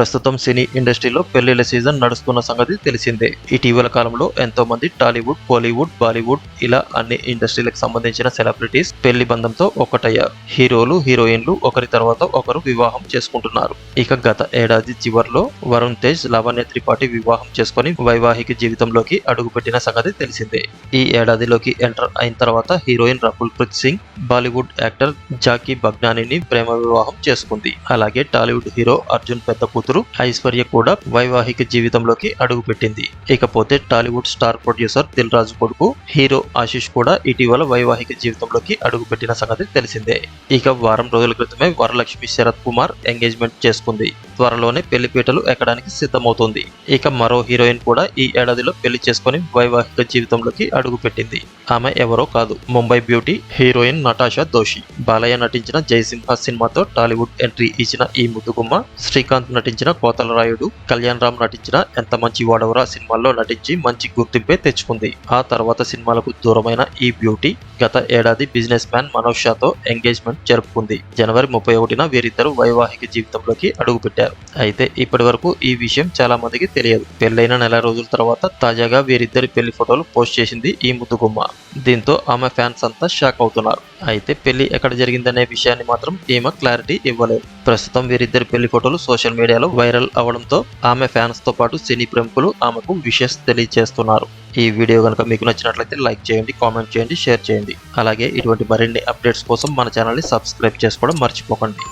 ప్రస్తుతం సినీ ఇండస్ట్రీలో పెళ్ళిళ్ళ సీజన్ నడుస్తున్న సంగతి తెలిసిందే. ఇటీవల కాలంలో ఎంతో మంది టాలీవుడ్ కోలీవుడ్ బాలీవుడ్ ఇలా అన్ని ఇండస్ట్రీలకు సంబంధించిన సెలబ్రిటీస్ పెళ్ళి బంధంతో ఒక్కటయ్యారు హీరోలు హీరోయిన్లు ఒకరి తర్వాత ఒకరు వివాహం చేసుకుంటున్నారు. ఇక గత ఏడాది చివర్లో వరుణ్ తేజ్ లావణ్య త్రిపాఠి వివాహం చేసుకుని వైవాహిక జీవితంలోకి అడుగుపెట్టిన సంగతి తెలిసిందే. ఈ ఏడాదిలోకి ఎంటర్ అయిన తర్వాత హీరోయిన్ రకుల్ ప్రీత్ సింగ్ బాలీవుడ్ యాక్టర్ జాకీ బగ్నానీని ప్రేమ వివాహం చేసుకుంది. అలాగే టాలీవుడ్ హీరో అర్జున్ పెద్ద కూతురు కూతురు ఐశ్వర్య కూడా వైవాహిక జీవితంలోకి అడుగుపెట్టింది ఇకపోతే టాలీవుడ్ స్టార్ ప్రొడ్యూసర్ దిల్ రాజు కొడుకు హీరో ఆశిష్ కూడా ఇటీవల వైవాహిక జీవితంలోకి అడుగుపెట్టిన సంగతి తెలిసిందే. ఇక వారం రోజుల క్రితమే వరలక్ష్మి శరత్ కుమార్ ఎంగేజ్మెంట్ చేసుకుంది. త్వరలోనే పెళ్ళిపీటలు ఎక్కడానికి సిద్ధమవుతుంది. ఇక మరో హీరోయిన్ కూడా ఈ ఏడాదిలో పెళ్ళి చేసుకుని వైవాహిక జీవితంలోకి అడుగుపెట్టింది. ఆమె ఎవరో కాదు. Mumbai beauty heroine Natasha Doshi. Balayya నటించిన జయసింహ సినిమాతో టాలీవుడ్ ఎంట్రీ ఇచ్చిన ఈ ముద్దుగుమ్మ శ్రీకాంత్ నటించిన కోతల రాయుడు కళ్యాణ్ రామ్ నటించిన ఎంత మంచి వాడవరా సినిమాల్లో నటించి మంచి గుర్తింపే తెచ్చుకుంది. ఆ తర్వాత సినిమాలకు దూరమైన ఈ బ్యూటీ గత ఏడాది బిజినెస్ మ్యాన్ మనోజ్ షాతో ఎంగేజ్మెంట్ జరుపుకుంది. జనవరి ముప్పై ఒకటిన వీరిద్దరు వైవాహిక జీవితంలోకి అడుగుపెట్టారు. అయితే ఇప్పటి వరకు ఈ విషయం చాలా మందికి తెలియదు. పెళ్ళైన నెల రోజుల తర్వాత తాజాగా వీరిద్దరి పెళ్ళి ఫోటోలు పోస్ట్ చేసింది ఈ ముద్దుగుమ్మ. దీంతో ఆమె ఫ్యాన్స్ అంతా షాక్ అవుతున్నారు. అయితే పెళ్ళి ఎక్కడ జరిగిందనే విషయాన్ని మాత్రం ఈమె క్లారిటీ ఇవ్వలేదు. ప్రస్తుతం వీరిద్దరి పెళ్ళి ఫోటోలు సోషల్ మీడియాలో వైరల్ అవడంతో ఆమె ఫ్యాన్స్తో పాటు సినీ ప్రముఖులు ఆమెకు విషెస్ తెలియజేస్తున్నారు ఈ వీడియో కనుక మీకు నచ్చినట్లయితే లైక్ చేయండి కామెంట్ చేయండి షేర్ చేయండి. అలాగే ఇటువంటి మరిన్ని అప్డేట్స్ కోసం మన ఛానల్ని సబ్స్క్రైబ్ చేసుకోవడం మర్చిపోకండి.